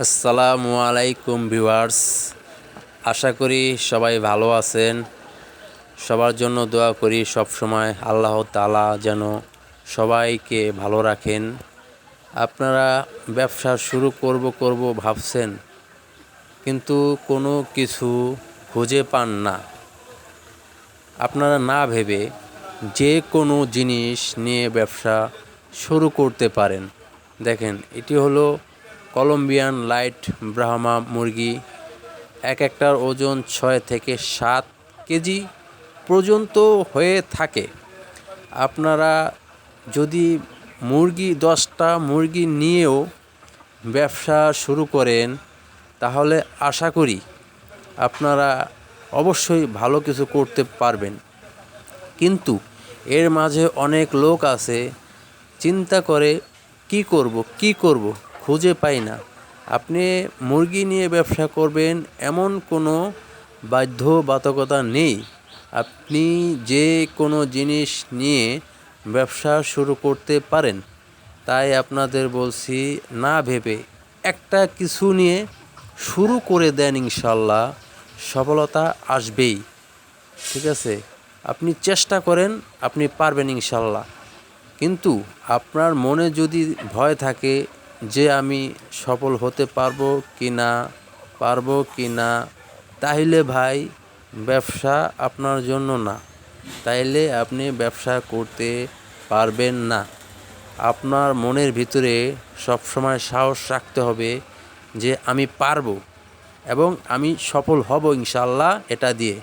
আসসালামু আলাইকুম ভিউয়ার্স। আশা করি সবাই ভালো আছেন। সবার জন্য দোয়া করি সব সময় আল্লাহ তালা যেন সবাইকে ভালো রাখেন। আপনারা ব্যবসা শুরু করব করব ভাবছেন, কিন্তু কোনো কিছু খুঁজে পান না। আপনারা না ভেবে যে কোনো জিনিস নিয়ে ব্যবসা শুরু করতে পারেন। দেখেন, এটি হলো কলম্বিয়ান লাইট ব্রাহ্মা মুরগি এক একটার ওজন ছয় থেকে সাত কেজি পর্যন্ত হয়ে থাকে। আপনারা যদি মুরগি, দশটা মুরগি নিয়েও ব্যবসা শুরু করেন, তাহলে আশা করি আপনারা অবশ্যই ভালো কিছু করতে পারবেন। কিন্তু এর মাঝে অনেক লোক আছে, চিন্তা করে কি করব কি করব? খুঁজে পাই না। আপনি মুরগি নিয়ে ব্যবসা করবেন এমন কোনো বাধ্যবাধকতা নেই। আপনি যে কোনো জিনিস নিয়ে ব্যবসা শুরু করতে পারেন। তাই আপনাদের বলছি, না ভেবে একটা কিছু নিয়ে শুরু করে দেন ইনশাল্লাহ সফলতা আসবেই। ঠিক আছে? আপনি চেষ্টা করেন, আপনি পারবেন ইনশাল্লাহ কিন্তু আপনার মনে যদি ভয় থাকে যে আমি সফল হতে পারব কি না, পারব কি না তাহলে ভাই ব্যবসা আপনার জন্য না। তাইলে আপনি ব্যবসা করতে পারবেন না। আপনার মনের ভিতরে সবসময় সাহস রাখতে হবে যে আমি পারব এবং আমি সফল হব ইনশাল্লাহ এটা দিয়ে।